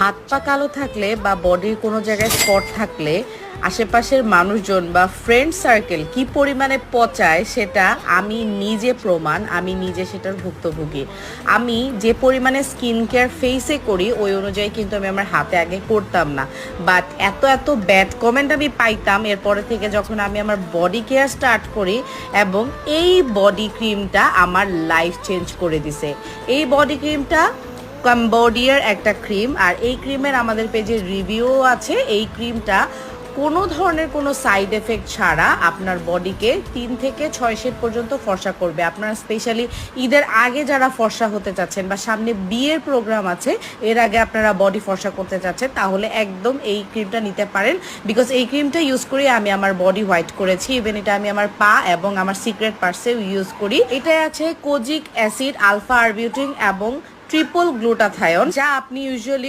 হাত পা কালো থাকলে বা বডির কোনো জায়গায় স্পট থাকলে আশেপাশের মানুষজন বা ফ্রেন্ড সার্কেল কি পরিমাণে পচায় সেটা আমি নিজে প্রমাণ, আমি নিজে সেটার ভুক্তভোগী। আমি যে পরিমাণে স্কিন কেয়ার ফেসে করি, ওই অনুযায়ী কিন্তু আমি আমার হাতে আগে করতাম না। বাট এত এত ব্যাড কমেন্ট আমি পাইতাম, এরপরে থেকে যখন আমি আমার বডি কেয়ার স্টার্ট করি এবং এই বডি ক্রিমটা আমার লাইফ চেঞ্জ করে দিছে। এই বডি ক্রিমটা কম্বোডিয়ার একটা ক্রিম আর এই ক্রিমের আমাদের পেজে রিভিউ আছে। এই ক্রিমটা কোনো ধরনের কোনো সাইড এফেক্ট ছাড়া আপনার বডিকে তিন থেকে ছয় শেড পর্যন্ত ফর্সা করবে। আপনারা স্পেশালি ঈদের আগে যারা ফর্সা হতে চাচ্ছেন বা সামনে বিয়ের প্রোগ্রাম আছে, এর আগে আপনারা বডি ফর্সা করতে চাচ্ছেন, তাহলে একদম এই ক্রিমটা নিতে পারেন। বিকজ এই ক্রিমটা ইউজ করে আমি আমার বডি হোয়াইট করেছি। ইভেন এটা আমি আমার পা এবং আমার সিক্রেট পার্সেও ইউজ করি। এটাই আছে কোজিক অ্যাসিড আলফা আরবিউটিন এবং ট্রিপল গ্লুটাথায়ন যা আপনি ইউজুয়ালি